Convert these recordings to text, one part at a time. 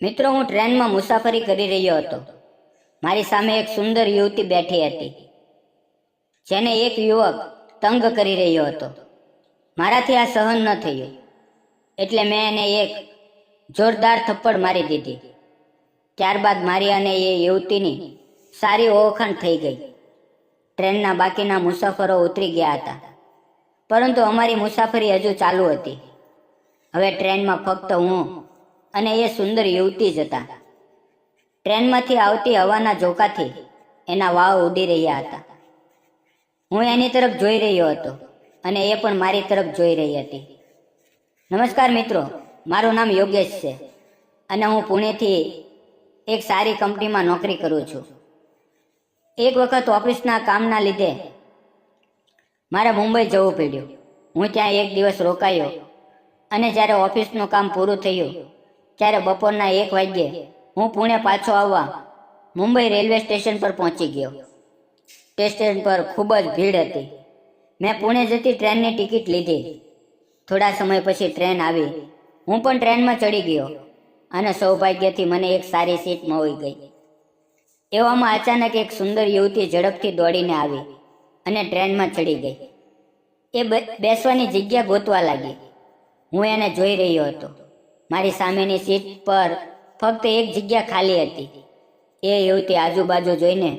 મિત્રો, હું ટ્રેનમાં મુસાફરી કરી રહ્યો હતો. મારી સામે એક સુંદર યુવતી બેઠી હતી, જેને એક યુવક તંગ કરી રહ્યો હતો. મારાથી આ સહન ન થયું, એટલે મેં એને એક જોરદાર થપ્પડ મારી દીધી. ત્યારબાદ મારી અને એ યુવતીની સારી ઓળખાણ થઈ ગઈ. ટ્રેનના બાકીના મુસાફરો ઉતરી ગયા હતા, પરંતુ અમારી મુસાફરી હજુ ચાલુ હતી. હવે ટ્રેનમાં ફક્ત હું અને એ સુંદર યુવતી જ હતા. ટ્રેનમાંથી આવતી હવાના ઝોકાથી એના વાવ ઉડી રહ્યા હતા. હું એની તરફ જોઈ રહ્યો હતો અને એ પણ મારી તરફ જોઈ રહી હતી. નમસ્કાર મિત્રો, મારું નામ યોગેશ છે અને હું પુણેથી એક સારી કંપનીમાં નોકરી કરું છું. એક વખત ઓફિસના કામના લીધે મારે મુંબઈ જવું પડ્યું. હું ત્યાં એક દિવસ રોકાયો અને જ્યારે ઓફિસનું કામ પૂરું થયું ત્યારે બપોરના એક વાગ્યે હું પુણે પાછો આવવા મુંબઈ રેલવે સ્ટેશન પર પહોંચી ગયો. સ્ટેશન પર ખૂબ જ ભીડ હતી. મેં પુણે જતી ટ્રેનની ટિકિટ લીધી. થોડા સમય પછી ટ્રેન આવી. હું પણ ટ્રેનમાં ચડી ગયો અને સૌભાગ્યથી મને એક સારી સીટ મળી ગઈ. એવામાં અચાનક એક સુંદર યુવતી ઝડપથી દોડીને આવી અને ટ્રેનમાં ચડી ગઈ. એ બેસવાની જગ્યા ગોતવા લાગી. હું એને જોઈ રહ્યો હતો. મારી સામેની સીટ પર ફક્ત એક જગ્યા ખાલી હતી. એ યુવતી આજુબાજુ જોઈને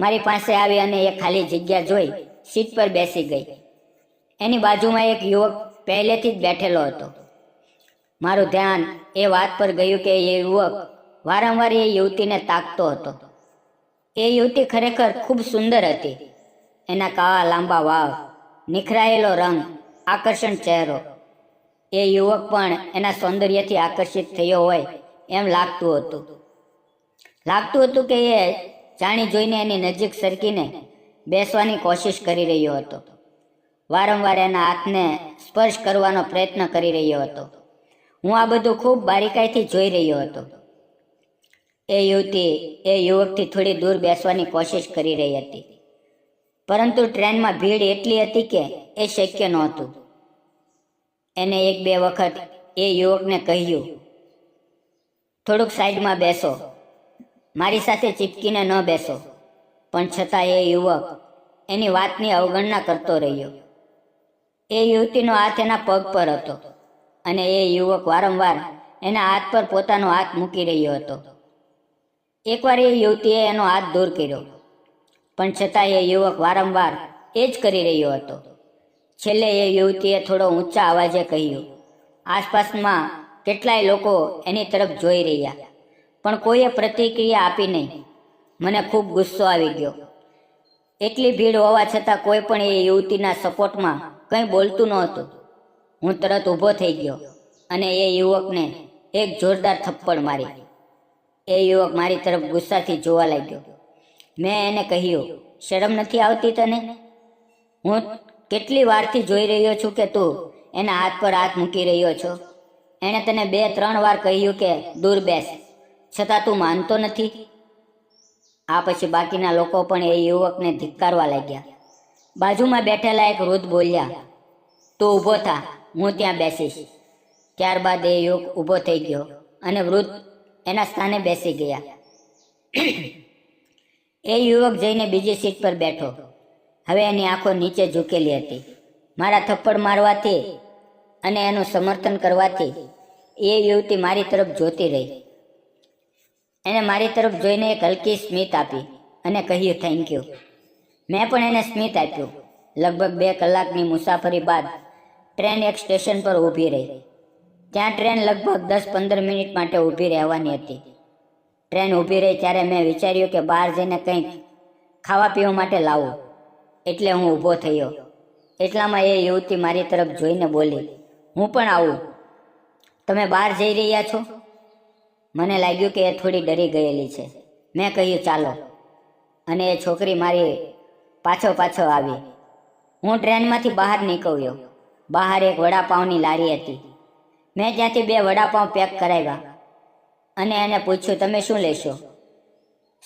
મારી પાસે આવી અને એ ખાલી જગ્યા જોઈ સીટ પર બેસી ગઈ. એની બાજુમાં એક યુવક પહેલેથી જ બેઠેલો હતો. મારું ધ્યાન એ વાત પર ગયું કે એ યુવક વારંવાર એ યુવતીને તાકતો હતો. એ યુવતી ખરેખર ખૂબ સુંદર હતી. એના કાળા લાંબા વાળ, નિખરાયેલો રંગ, આકર્ષણ ચહેરો એ યુવક પણ એના સૌંદર્યથી આકર્ષિત થયો હોય એમ લાગતું હતું. લાગતું હતું કે એ જાણી જોઈને એની નજીક સરકીને બેસવાની કોશિશ કરી રહ્યો હતો. વારંવાર એના હાથને સ્પર્શ કરવાનો પ્રયત્ન કરી રહ્યો હતો. હું આ બધું ખૂબ બારીકાઈથી જોઈ રહ્યો હતો. એ યુવતી એ યુવકથી થોડી દૂર બેસવાની કોશિશ કરી રહી હતી. પરંતુ ટ્રેનમાં ભીડ એટલી હતી કે એ શક્ય નહોતું. એને એક બે વખત એ યુવકને કહ્યું, થોડુંક સાઈડમાં બેસો. મારી સાથે ચીપકીને ન બેસો. પણ છતાં એ યુવક એની વાતની અવગણના કરતો રહ્યો. એ યુવતીનો હાથ એના પગ પર હતો અને એ યુવક વારંવાર એના હાથ પર પોતાનો હાથ મૂકી રહ્યો હતો. એકવાર એ યુવતીએ એનો હાથ દૂર કર્યો, પણ છતાં એ યુવક વારંવાર એ જ કરી રહ્યો હતો. છેલ્લે એ યુવતીએ થોડો ઊંચા અવાજે કહ્યું, આસપાસમાં કેટલાય લોકો એની તરફ જોઈ રહ્યા, પણ કોઈએ પ્રતિક્રિયા આપી નહીં. મને ખૂબ ગુસ્સો આવી ગયો. એટલી ભીડ હોવા છતાં કોઈ પણ એ યુવતીના સપોર્ટમાં કંઈ બોલતું નહોતું. હું તરત ઊભો થઈ ગયો અને એ યુવકને એક જોરદાર થપ્પડ મારી. એ યુવક મારી તરફ ગુસ્સાથી જોવા લાગ્યો. મેં એને કહ્યું, શરમ નથી આવતી તને? હું કેટલી વારથી જોઈ રહ્યો છું કે તું એના હાથ પર હાથ મૂકી રહ્યો છો? એણે તને બે, ત્રણ વાર કહ્યું કે દૂર બેસ, છતાં તું માનતો નથી. આ પછી બાકીના લોકો પણ એ યુવકને ધિક્કારવા લાગ્યા. બાજુમાં બેઠેલા એક વૃદ્ધ બોલ્યા, તું ઊભો થા, હું ત્યાં બેસીશ. ત્યારબાદ એ યુવક ઊભો થઈ ગયો અને વૃદ્ધ એના સ્થાને બેસી ગયા. એ યુવક જઈને બીજી સીટ પર બેઠો. હવે એની આંખો નીચે ઝૂકેલી હતી. મારા થપ્પડ મારવાથી અને એનું સમર્થન કરવાથી એ યુવતી મારી તરફ જોતી રહી. એને મારી તરફ જોઈને એક હલકી સ્મિત આપી અને કહ્યું થેન્ક યુ મેં પણ એને સ્મિત આપ્યું. લગભગ બે કલાકની મુસાફરી બાદ ટ્રેન એક સ્ટેશન પર ઊભી રહી. ત્યાં ટ્રેન લગભગ દસ પંદર મિનિટ માટે ઊભી રહેવાની હતી. ટ્રેન ઊભી રહી ત્યારે મેં વિચાર્યું કે બહાર જઈને કંઈક ખાવા પીવા માટે લાવું. એટલે હું ઊભો થયો. એટલામાં એ યુવતી મારી તરફ જોઈને બોલી, હું પણ આવું. તમે બહાર જઈ રહ્યા છો? મને લાગ્યું કે એ થોડી ડરી ગયેલી છે. મેં કહ્યું, ચાલો. અને એ છોકરી મારી પાછો પાછો આવી. હું ટ્રેનમાંથી બહાર નીકળ્યો. બહાર એક વડાપાઉંની લારી હતી. મેં ત્યાંથી બે વડાપાઉં પેક કરાવ્યા. અને એને પૂછ્યું, તમે શું લેશો?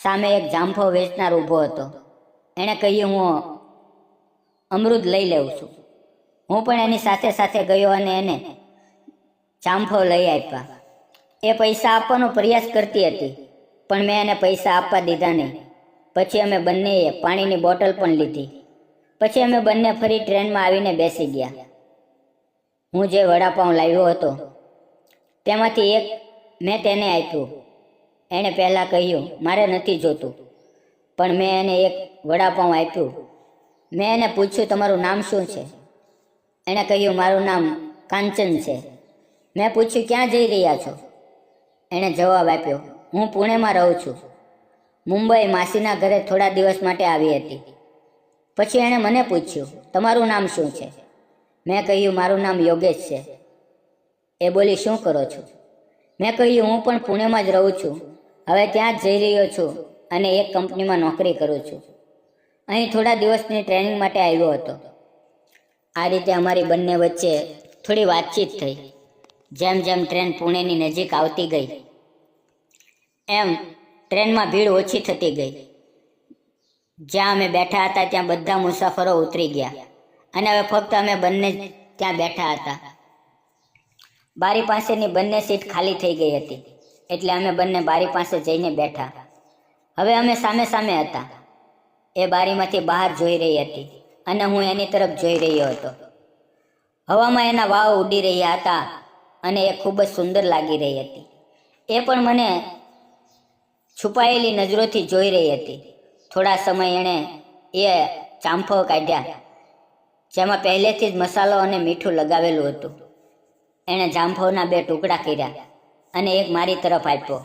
સામે એક જામફો વેચનાર ઊભો હતો. એણે કહ્યું, હું અમૃત લઈ લેવું છું. હું પણ એની સાથે સાથે ગયો અને એને ચાંફો લઈ આપ્યા. એ પૈસા આપવાનો પ્રયાસ કરતી હતી, પણ મેં એને પૈસા આપવા દીધા નહીં. પછી અમે બંનેએ પાણીની બોટલ પણ લીધી. પછી અમે બંને ફરી ટ્રેનમાં આવીને બેસી ગયા. હું જે વડાપાઉં લાવ્યો હતો, તેમાંથી એક મેં તેને આપ્યું. એણે પહેલાં કહ્યું, મારે નથી જોતું. પણ મેં એને એક વડાપાઉં આપ્યું. મેં એને પૂછ્યું, તમારું નામ શું છે? એણે કહ્યું, મારું નામ કાંચન છે. મેં પૂછ્યું, ક્યાં જઈ રહ્યા છો? એણે જવાબ આપ્યો, હું પુણેમાં રહું છું. મુંબઈ માસીના ઘરે થોડા દિવસ માટે આવી હતી. પછી એણે મને પૂછ્યું, તમારું નામ શું છે? મેં કહ્યું, મારું નામ યોગેશ છે. એ બોલી, શું કરો છો? મેં કહ્યું, હું પણ પુણેમાં જ રહું છું. હવે ત્યાં જ જઈ રહ્યો છું અને એક કંપનીમાં નોકરી કરું છું. અહીં થોડા દિવસની ટ્રેનિંગ માટે આવ્યો હતો. આ રીતે અમારી બંને વચ્ચે થોડી વાતચીત થઈ. જેમ જેમ ટ્રેન પુણેની નજીક આવતી ગઈ, એમ ટ્રેનમાં ભીડ ઓછી થતી ગઈ. જ્યાં અમે બેઠા હતા ત્યાં બધા મુસાફરો ઉતરી ગયા અને હવે ફક્ત અમે બંને ત્યાં બેઠા હતા. બારી પાસેની બંને સીટ ખાલી થઈ ગઈ હતી, એટલે અમે બંને બારી પાસે જઈને બેઠા. હવે અમે સામે સામે હતા. એ બારીમાંથી બહાર જોઈ રહી હતી અને હું એની તરફ જોઈ રહ્યો હતો. હવામાં એના વાવ ઉડી રહ્યા હતા અને એ ખૂબ જ સુંદર લાગી રહી હતી. એ પણ મને છુપાયેલી નજરોથી જોઈ રહી હતી. થોડા સમય એણે એ ચાંફો કાઢ્યા, જેમાં પહેલેથી જ મસાલો અને મીઠું લગાવેલું હતું. એણે જામફળના બે ટુકડા કર્યા અને એક મારી તરફ આપ્યો.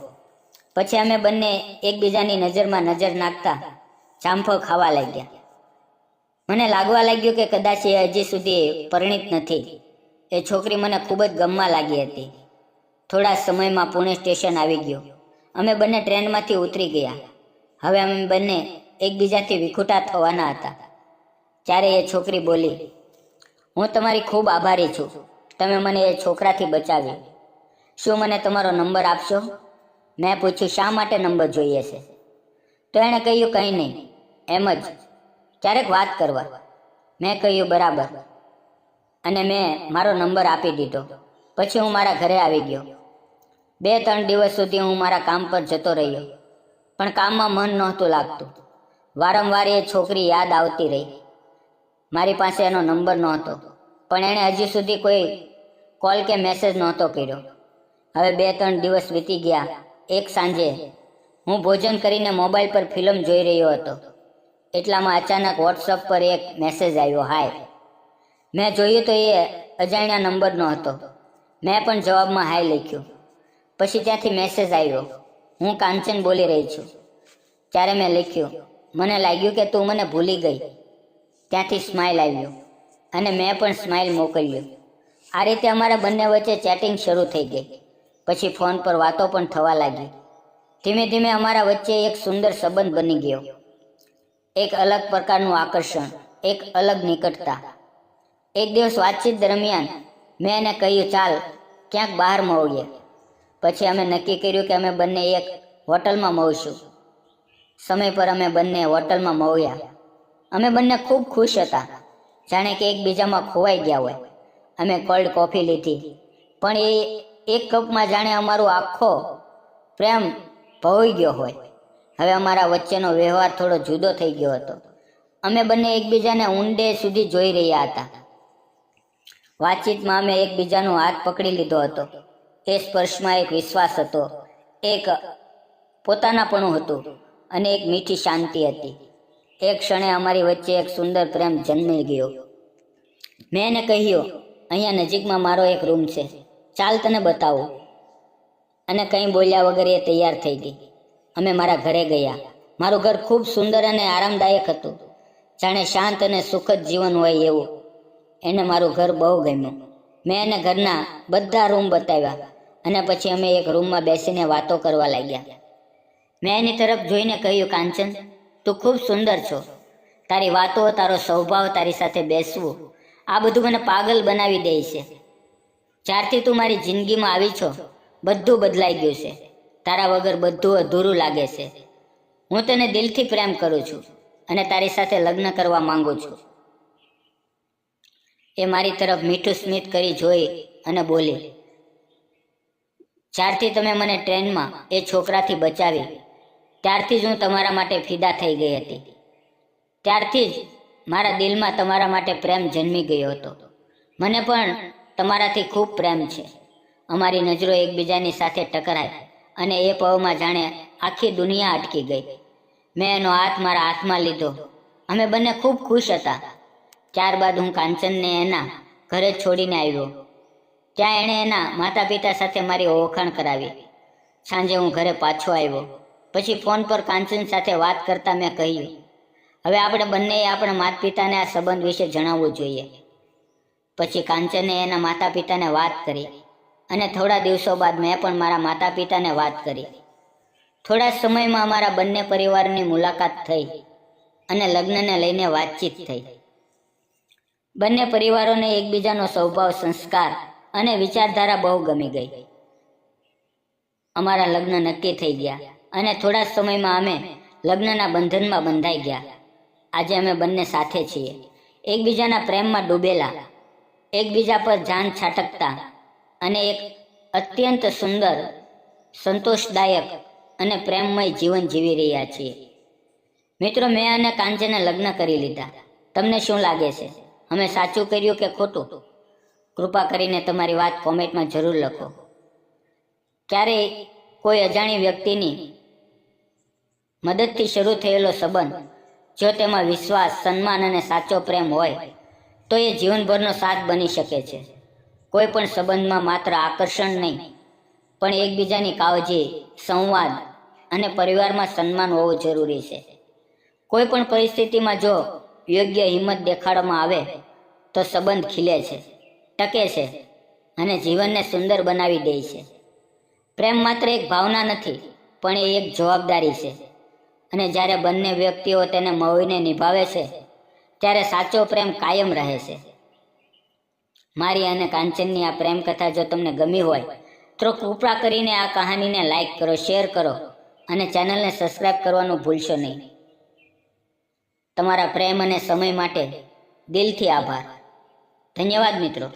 પછી અમે બંને એકબીજાની નજરમાં નજર નાખતા જામફળ ખાવા લાગ્યા. મને લાગવા લાગ્યું કે કદાચ એ હજી સુધી પરિણિત નથી. એ છોકરી મને ખૂબ જ ગમવા લાગી હતી. થોડા સમયમાં પુણે સ્ટેશન આવી ગયું. અમે બંને ટ્રેનમાંથી ઉતરી ગયા. હવે અમે બંને એકબીજાથી વિખૂટા થવાના હતા. ત્યારે એ છોકરી બોલી, હું તમારી ખૂબ આભારી છું. તમે મને એ છોકરાથી બચાવ્યો. શું મને તમારો નંબર આપશો? મેં પૂછ્યું, શા માટે નંબર જોઈએ છે? તો એણે કહ્યું, કંઈ નહીં. એમ જ. ક્યારેક વાત કરવા. મેં કહ્યું, બરાબર. અને મેં મારો નંબર આપી દીધો. પછી હું મારા ઘરે આવી ગયો. બે ત્રણ દિવસ સુધી હું મારા કામ પર જતો રહ્યો. પણ કામમાં મન નહોતું લાગતું. વારંવાર એ છોકરી યાદ આવતી રહી. મારી પાસે એનો નંબર નહોતો. પણ એણે હજી સુધી કોઈ કોલ કે મેસેજ નહોતો કર્યો. હવે બે ત્રણ દિવસ વીતી ગયા. એક સાંજે હું ભોજન કરીને મોબાઈલ પર ફિલ્મ જોઈ રહ્યો હતો. એટલામાં અચાનક વોટ્સઅપ પર એક મેસેજ આવ્યો હાય મેં જોયું તો એ અજાણ્યા નંબરનો હતો. મેં પણ જવાબમાં હાય લખ્યું. પછી ત્યાંથી મેસેજ આવ્યો. હું કાંચન બોલી રહી છું. ત્યારે મેં લખ્યું, મને લાગ્યું કે તું મને ભૂલી ગઈ. ત્યાંથી સ્માઇલ આવ્યું અને મેં પણ સ્માઇલ મોકલ્યું. આ રીતે અમારા બંને વચ્ચે ચેટિંગ શરૂ થઈ ગઈ. પછી ફોન પર વાતો પણ થવા લાગી. ધીમે ધીમે અમારા વચ્ચે એક સુંદર સંબંધ બની ગયો. એક અલગ પ્રકારનું આકર્ષણ, એક અલગ નિકટતા. એક દિવસ વાતચીત દરમિયાન મેં એને કહ્યું, ચાલ, ક્યાંક બહાર મળીએ. પછી અમે નક્કી કર્યું કે અમે બંને એક હોટલમાં મળશું. સમય પર અમે બંને હોટલમાં મળ્યા. અમે બંને ખૂબ ખુશ હતા, જાણે કે એકબીજામાં ખોવાઈ ગયા હોય. અમે કોલ્ડ કોફી લીધી. પણ એ એક કપમાં જાણે અમારો આખો પ્રેમ ભવાઈ ગયો હોય. હવે અમારા વચ્ચેનો વ્યવહાર થોડો જુદો થઈ ગયો હતો. અમે બંને એકબીજાને ઊંડે સુધી જોઈ રહ્યા હતા. વાતચીતમાં અમે એકબીજાનો હાથ પકડી લીધો હતો. એ સ્પર્શમાં એક વિશ્વાસ હતો. એક પોતાનાપણું હતું અને એક મીઠી શાંતિ હતી. એ ક્ષણે અમારી વચ્ચે એક સુંદર પ્રેમ જન્મી ગયો. મેં એને કહ્યું, અહીંયા નજીકમાં મારો એક રૂમ છે. ચાલ તને બતાવું. અને કંઈ બોલ્યા વગર એ તૈયાર થઈ ગઈ. અમે મારા ઘરે ગયા. મારું ઘર ખૂબ સુંદર અને આરામદાયક હતું. જાણે શાંત અને સુખદ જીવન હોય એવું. એને મારું ઘર બહુ ગમ્યું. મેં એને ઘરના બધા રૂમ બતાવ્યા અને પછી અમે એક રૂમમાં બેસીને વાતો કરવા લાગ્યા. મેં એની તરફ જોઈને કહ્યું, કાંચન, તું ખૂબ સુંદર છો. તારી વાતો, તારો સ્વભાવ, તારી સાથે બેસવું, આ બધું મને પાગલ બનાવી દે છે. જ્યારથી તું મારી જિંદગીમાં આવી છો, બધું બદલાઈ ગયું છે. તારા વગર બધું અધૂરું લાગે છે. હું તને દિલથી પ્રેમ કરું છું અને તારી સાથે લગ્ન કરવા માંગુ છું. એ મારી તરફ મીઠું સ્મિત કરી જોઈ અને બોલી, જ્યારથી તમે મને ટ્રેનમાં એ છોકરાથી બચાવી, ત્યારથી જ હું તમારા માટે ફિદા થઈ ગઈ હતી. ત્યારથી જ મારા દિલમાં તમારા માટે પ્રેમ જન્મી ગયો હતો. મને પણ તમારાથી ખૂબ પ્રેમ છે. અમારી નજરો એકબીજાની સાથે ટકરાઈ અને એ પવમાં જાણે આખી દુનિયા અટકી ગઈ. મેં એનો હાથ મારા હાથમાં લીધો. અમે બંને ખૂબ ખુશ હતા. ત્યારબાદ હું કાંચનને એના ઘરે છોડીને આવ્યો. ત્યાં એણે એના માતા પિતા સાથે મારી ઓળખાણ કરાવી. સાંજે હું ઘરે પાછો આવ્યો. પછી ફોન પર કાંચન સાથે વાત કરતા મેં કહ્યું, હવે આપણે બંનેએ આપણા માતા પિતાને આ સંબંધ વિશે જણાવવું જોઈએ. પછી કાંચને એના માતા પિતાને વાત કરી. અને થોડા દિવસો બાદ મેં પણ મારા માતા પિતાને વાત કરી. થોડા સમયમાં અમારા બંને પરિવારની મુલાકાત થઈ અને લગ્નને લઈને વાતચીત થઈ. બંને પરિવારોને એકબીજાનો સ્વભાવ, સંસ્કાર અને વિચારધારા બહુ ગમી ગઈ. અમારા લગ્ન નક્કી થઈ ગયા અને થોડા સમયમાં અમે લગ્નના બંધનમાં બંધાઈ ગયા. આજે અમે બંને સાથે છીએ. એકબીજાના પ્રેમમાં ડૂબેલા. એકબીજા પર જાન છાટકતા અને એક અત્યંત સુંદર, સંતોષદાયક અને પ્રેમમય જીવન જીવી રહ્યા છીએ. મિત્રો, મેં અને કાંજને લગ્ન કરી લીધા. તમને શું લાગે છે? અમે સાચું કર્યું કે ખોટું? કૃપા કરીને તમારી વાત કોમેન્ટમાં જરૂર લખો. ક્યારેય કોઈ અજાણી વ્યક્તિની મદદથી શરૂ થયેલો સંબંધ, જો તેમાં વિશ્વાસ, સન્માન અને સાચો પ્રેમ હોય, તો એ જીવનભરનો સાથ બની શકે છે. કોઈ પણ સંબંધમાં માત્ર આકર્ષણ નહીં, પણ એકબીજાની કાળજી, સંવાદ અને પરિવારમાં સન્માન હોવું જરૂરી છે. કોઈ પણ પરિસ્થિતિમાં જો યોગ્ય હિંમત દેખાડવામાં આવે, તો સંબંધ ખીલે છે, ટકે છે અને જીવનને સુંદર બનાવી દે છે. પ્રેમ માત્ર એક ભાવના નથી, પણ એ એક જવાબદારી છે. અને જ્યારે બંને વ્યક્તિઓ તેને મળીને નિભાવે છે, ત્યારે સાચો પ્રેમ કાયમ રહે છે. મારી અને કાંચનની આ પ્રેમ કથા જો તમને ગમી હોય, તો કૃપા કરીને આ કહાનીને લાઈક કરો શેર કરો અને ચેનલને સબસ્ક્રાઈબ કરવાનું ભૂલશો નહીં. તમારા પ્રેમ અને સમય માટે દિલથી આભાર. ધન્યવાદ મિત્રો.